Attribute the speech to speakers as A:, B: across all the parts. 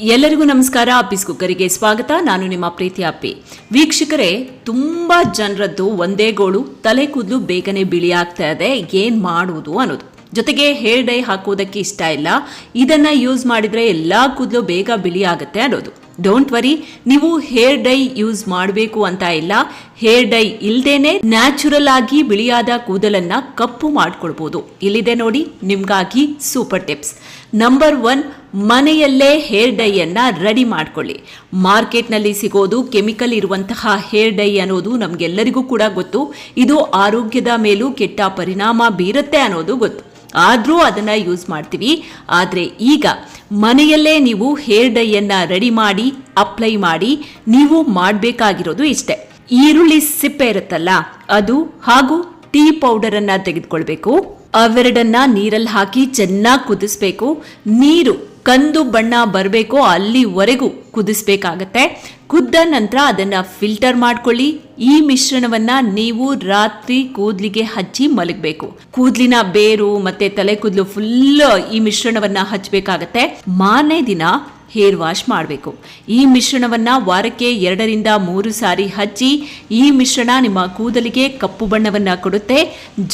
A: ಎಲ್ಲರಿಗೂ ನಮಸ್ಕಾರ. ಅಪ್ಪಿಸ್ ಕುಕ್ಕರಿಗೆ ಸ್ವಾಗತ. ನಾನು ನಿಮ್ಮ ಪ್ರೀತಿ ಅಪ್ಪಿ. ವೀಕ್ಷಕರೇ, ತುಂಬಾ ಜನರದ್ದು ಒಂದೇ ಗೋಳು. ತಲೆ ಕೂದಲು ಬೇಗನೆ ಬಿಳಿ ಆಗ್ತಾ ಇದೆ. ಏನ್ ಮಾಡುವುದು ಅನ್ನೋದು. ಜೊತೆಗೆ ಹೇರ್ ಡೈ ಹಾಕೋದಕ್ಕೆ ಇಷ್ಟ ಇಲ್ಲ. ಇದನ್ನ ಯೂಸ್ ಮಾಡಿದ್ರೆ ಎಲ್ಲಾ ಕೂದಲು ಬೇಗ ಬಿಳಿ ಆಗುತ್ತೆ ಅನ್ನೋದು. ಡೋಂಟ್ ವರಿ ನೀವು ಹೇರ್ ಡೈ ಯೂಸ್ ಮಾಡಬೇಕು ಅಂತ ಇಲ್ಲ. ಹೇರ್ ಡೈ ಇಲ್ದೇನೆ ನ್ಯಾಚುರಲ್ ಆಗಿ ಬಿಳಿಯಾದ ಕೂದಲನ್ನ ಕಪ್ಪು ಮಾಡ್ಕೊಳ್ಬಹುದು ಇಲ್ಲಿದೆ ನೋಡಿ, ನಿಮ್ಗಾಗಿ ಸೂಪರ್ ಟಿಪ್ಸ್ ನಂಬರ್ ಒನ್ ಮನೆಯಲ್ಲೇ ಹೇರ್ ಡೈಯನ್ನು ರೆಡಿ ಮಾಡ್ಕೊಳ್ಳಿ. ಮಾರ್ಕೆಟ್ನಲ್ಲಿ ಸಿಗೋದು ಕೆಮಿಕಲ್ ಇರುವಂತಹ ಹೇರ್ ಡೈ ಅನ್ನೋದು ನಮ್ಗೆಲ್ಲರಿಗೂ ಕೂಡ ಗೊತ್ತು. ಇದು ಆರೋಗ್ಯದ ಮೇಲೂ ಕೆಟ್ಟ ಪರಿಣಾಮ ಬೀರುತ್ತೆ ಅನ್ನೋದು ಗೊತ್ತು. ಆದರೂ ಅದನ್ನು ಯೂಸ್ ಮಾಡ್ತೀವಿ. ಆದರೆ ಈಗ ಮನೆಯಲ್ಲೇ ನೀವು ಹೇರ್ ಡೈಯನ್ನು ರೆಡಿ ಮಾಡಿ ಅಪ್ಲೈ ಮಾಡಿ, ನೀವು ಮಾಡಬೇಕಾಗಿರೋದು ಇಷ್ಟೇ. ಈರುಳ್ಳಿ ಸಿಪ್ಪೆ ಇರುತ್ತಲ್ಲ, ಅದು ಹಾಗೂ ಟೀ ಪೌಡರ್ ಅನ್ನ ತೆಗೆದುಕೊಳ್ಬೇಕು. ಅವೆರಡನ್ನ ನೀರಲ್ಲಿ ಹಾಕಿ ಚೆನ್ನಾಗಿ ಕುದಿಸ್ಬೇಕು. ನೀರು ಕಂದು ಬಣ್ಣ ಬರಬೇಕೋ ಅಲ್ಲಿವರೆಗೂ ಕುದಿಸ್ಬೇಕಾಗತ್ತೆ. ಕುದ್ದ ನಂತರ ಅದನ್ನ ಫಿಲ್ಟರ್ ಮಾಡ್ಕೊಳ್ಳಿ. ಈ ಮಿಶ್ರಣವನ್ನ ನೀವು ರಾತ್ರಿ ಕೂದ್ಲಿಗೆ ಹಚ್ಚಿ ಮಲಗಬೇಕು. ಕೂದ್ಲಿನ ಬೇರು ಮತ್ತೆ ತಲೆ ಕೂದಲು ಫುಲ್ ಈ ಮಿಶ್ರಣವನ್ನ ಹಚ್ಚಬೇಕಾಗತ್ತೆ ಮಾರನೇ ದಿನ ಹೇರ್ ವಾಶ್ ಮಾಡಬೇಕು. ಈ ಮಿಶ್ರಣವನ್ನು ವಾರಕ್ಕೆ ಎರಡರಿಂದ ಮೂರು ಸಾರಿ ಹಚ್ಚಿ, ಈ ಮಿಶ್ರಣ ನಿಮ್ಮ ಕೂದಲಿಗೆ ಕಪ್ಪು ಬಣ್ಣವನ್ನು ಕೊಡುತ್ತೆ.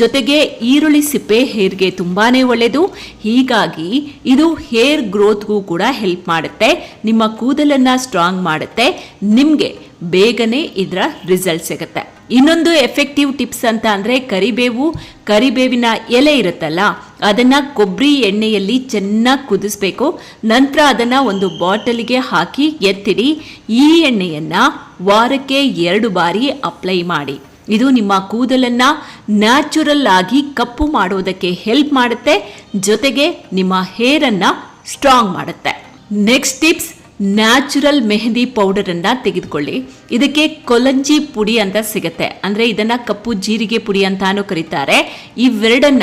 A: ಜೊತೆಗೆ ಈರುಳ್ಳಿ ಸಿಪ್ಪೆ ಹೇರ್ಗೆ ತುಂಬಾ ಒಳ್ಳೆಯದು. ಹೀಗಾಗಿ ಇದು ಹೇರ್ ಗ್ರೋತ್ಗೂ ಕೂಡ ಹೆಲ್ಪ್ ಮಾಡುತ್ತೆ. ನಿಮ್ಮ ಕೂದಲನ್ನು ಸ್ಟ್ರಾಂಗ್ ಮಾಡುತ್ತೆ. ನಿಮಗೆ ಬೇಗನೆ ಇದರ ರಿಸಲ್ಟ್ ಸಿಗುತ್ತೆ. ಇನ್ನೊಂದು ಎಫೆಕ್ಟಿವ್ ಟಿಪ್ಸ್ ಅಂತ ಅಂದರೆ ಕರಿಬೇವು. ಕರಿಬೇವಿನ ಎಲೆ ಇರುತ್ತಲ್ಲ ಅದನ್ನ ಕೊಬ್ಬರಿ ಎಣ್ಣೆಯಲ್ಲಿ ಚೆನ್ನಾಗಿ ಕುದಿಸ್ಬೇಕು. ನಂತರ ಅದನ್ನು ಒಂದು ಬಾಟಲಿಗೆ ಹಾಕಿ ಎತ್ತಿಡಿ. ಈ ಎಣ್ಣೆಯನ್ನು ವಾರಕ್ಕೆ ಎರಡು ಬಾರಿ ಅಪ್ಲೈ ಮಾಡಿ. ಇದು ನಿಮ್ಮ ಕೂದಲನ್ನು ನ್ಯಾಚುರಲ್ ಆಗಿ ಕಪ್ಪು ಮಾಡೋದಕ್ಕೆ ಹೆಲ್ಪ್ ಮಾಡುತ್ತೆ. ಜೊತೆಗೆ ನಿಮ್ಮ ಹೇರನ್ನು ಸ್ಟ್ರಾಂಗ್ ಮಾಡುತ್ತೆ. Next tips, natural mehndi powder ಅನ್ನ ತೆಗೆದುಕೊಳ್ಳಿ. ಇದಕ್ಕೆ ಕೊಲಂಜಿ ಪುಡಿ ಅಂತ ಸಿಗುತ್ತೆ. ಅಂದ್ರೆ ಇದನ್ನ ಕಪ್ಪು ಜೀರಿಗೆ ಪುಡಿ ಅಂತಾನು ಕರೀತಾರೆ. ಇವೆರಡನ್ನ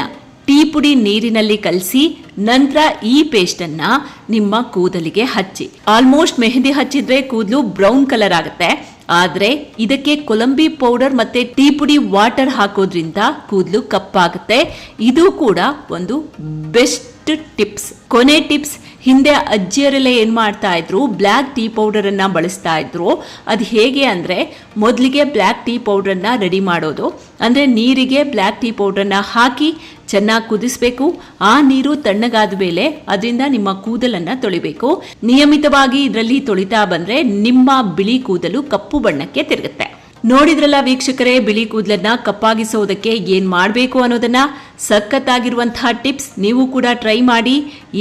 A: ಟೀ ಪುಡಿ ನೀರಿನಲ್ಲಿ ಕಲಸಿ ನಂತರ ಈ ಪೇಸ್ಟ್ ಅನ್ನ ನಿಮ್ಮ ಕೂದಲಿಗೆ ಹಚ್ಚಿ. ಆಲ್ಮೋಸ್ಟ್ ಮೆಹಂದಿ ಹಚ್ಚಿದ್ರೆ ಕೂದಲು ಬ್ರೌನ್ ಕಲರ್ ಆಗುತ್ತೆ. ಆದರೆ ಇದಕ್ಕೆ ಕೊಲಂಬಿ ಪೌಡರ್ ಮತ್ತೆ ಟೀ ಪುಡಿ ವಾಟರ್ ಹಾಕೋದ್ರಿಂದ ಕೂದಲು ಕಪ್ಪಾಗುತ್ತೆ. ಇದು ಕೂಡ ಒಂದು ಬೆಸ್ಟ್ ಟಿಪ್ಸ್. ಕೊನೆ ಟಿಪ್ಸ್, ಹಿಂದೆ ಅಜ್ಜಿಯರೆಲ್ಲ ಏನು ಮಾಡ್ತಾ ಇದ್ರು, ಬ್ಲ್ಯಾಕ್ ಟೀ ಪೌಡರ್ ಅನ್ನ ಬಳಸ್ತಾ ಇದ್ರು. ಅದು ಹೇಗೆ ಅಂದ್ರೆ ಮೊದಲಿಗೆ ಬ್ಲ್ಯಾಕ್ ಟೀ ಪೌಡರ್ ಅನ್ನ ರೆಡಿ ಮಾಡೋದು. ಅಂದ್ರೆ ನೀರಿಗೆ ಬ್ಲ್ಯಾಕ್ ಟೀ ಪೌಡರನ್ನ ಹಾಕಿ ಚೆನ್ನಾಗಿ ಕುದಿಸಬೇಕು. ಆ ನೀರು ತಣ್ಣಗಾದ ಮೇಲೆ ಅದರಿಂದ ನಿಮ್ಮ ಕೂದಲನ್ನ ತೊಳಿಬೇಕು. ನಿಯಮಿತವಾಗಿ ಇದರಲ್ಲಿ ತೊಳಿತಾ ಬಂದ್ರೆ ನಿಮ್ಮ ಬಿಳಿ ಕೂದಲು ಕಪ್ಪು ಬಣ್ಣಕ್ಕೆ ತಿರುಗುತ್ತೆ. ನೋಡಿದ್ರಲ್ಲ ವೀಕ್ಷಕರೇ, ಬಿಳಿ ಕೂದಲನ್ನ ಕಪ್ಪಾಗಿಸೋದಕ್ಕೆ ಏನ್ ಮಾಡಬೇಕು ಅನ್ನೋದನ್ನ? ಸಖತ್ತಾಗಿರುವಂತಹ ಟಿಪ್ಸ್ ನೀವು ಕೂಡ ಟ್ರೈ ಮಾಡಿ.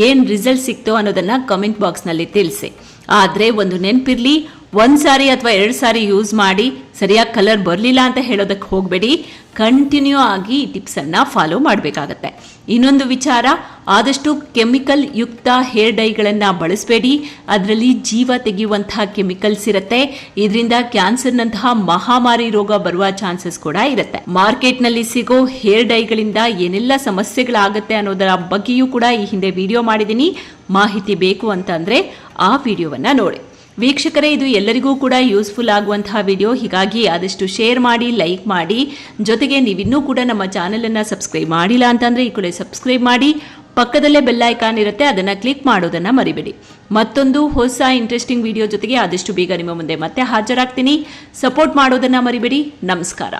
A: ಏನ್ ರಿಸಲ್ಟ್ ಸಿಕ್ತೋ ಅನ್ನೋದನ್ನ ಕಮೆಂಟ್ ಬಾಕ್ಸ್ನಲ್ಲಿ ತಿಳಿಸಿ. ಆದ್ರೆ ಒಂದು ನೆನ್ಪಿರ್ಲಿ ಒಂದ್ ಸಾರಿ ಅಥವಾ ಎರಡು ಸಾರಿ ಯೂಸ್ ಮಾಡಿ ಸರಿಯಾಗಿ ಕಲರ್ ಬರಲಿಲ್ಲ ಅಂತ ಹೇಳೋದಕ್ಕೆ ಹೋಗಬೇಡಿ. ಕಂಟಿನ್ಯೂ ಆಗಿ ಈ ಟಿಪ್ಸ್ ಅನ್ನ ಫಾಲೋ ಮಾಡಬೇಕಾಗತ್ತೆ. ಇನ್ನೊಂದು ವಿಚಾರ, ಆದಷ್ಟು ಕೆಮಿಕಲ್ ಯುಕ್ತ ಹೇರ್ ಡೈಗಳನ್ನು ಬಳಸಬೇಡಿ. ಅದರಲ್ಲಿ ಜೀವ ತೆಗೆಯುವಂತಹ ಕೆಮಿಕಲ್ಸ್ ಇರುತ್ತೆ. ಇದರಿಂದ ಕ್ಯಾನ್ಸರ್ನಂತಹ ಮಹಾಮಾರಿ ರೋಗ ಬರುವ ಚಾನ್ಸಸ್ ಕೂಡ ಇರುತ್ತೆ. ಮಾರ್ಕೆಟ್ನಲ್ಲಿ ಸಿಗೋ ಹೇರ್ ಡೈಗಳಿಂದ ಏನೆಲ್ಲ ಸಮಸ್ಯೆಗಳಾಗುತ್ತೆ ಅನ್ನೋದರ ಬಗ್ಗೆಯೂ ಕೂಡ ಈ ಹಿಂದೆ ವಿಡಿಯೋ ಮಾಡಿದ್ದೀನಿ. ಮಾಹಿತಿ ಬೇಕು ಅಂತಂದ್ರೆ ಆ ವಿಡಿಯೋವನ್ನ ನೋಡಿ. ವೀಕ್ಷಕರೇ, ಇದು ಎಲ್ಲರಿಗೂ ಕೂಡ ಯೂಸ್ಫುಲ್ ಆಗುವಂತಹ ವಿಡಿಯೋ. ಹೀಗಾಗಿ ಆದಷ್ಟು ಶೇರ್ ಮಾಡಿ, ಲೈಕ್ ಮಾಡಿ. ಜೊತೆಗೆ ನೀವಿನ್ನೂ ಕೂಡ ನಮ್ಮ ಚಾನಲನ್ನು ಸಬ್ಸ್ಕ್ರೈಬ್ ಮಾಡಿಲ್ಲ ಅಂತಂದರೆ ಈ ಕೂಡ ಸಬ್ಸ್ಕ್ರೈಬ್ ಮಾಡಿ. ಪಕ್ಕದಲ್ಲೇ ಬೆಲ್ ಐಕಾನ್ ಇರುತ್ತೆ, ಅದನ್ನು ಕ್ಲಿಕ್ ಮಾಡೋದನ್ನು ಮರಿಬೇಡಿ. ಮತ್ತೊಂದು ಹೊಸ ಇಂಟ್ರೆಸ್ಟಿಂಗ್ ವಿಡಿಯೋ ಜೊತೆಗೆ ಆದಷ್ಟು ಬೇಗ ನಿಮ್ಮ ಮುಂದೆ ಮತ್ತೆ ಹಾಜರಾಗ್ತೀನಿ. ಸಪೋರ್ಟ್ ಮಾಡೋದನ್ನು ಮರಿಬೇಡಿ. ನಮಸ್ಕಾರ.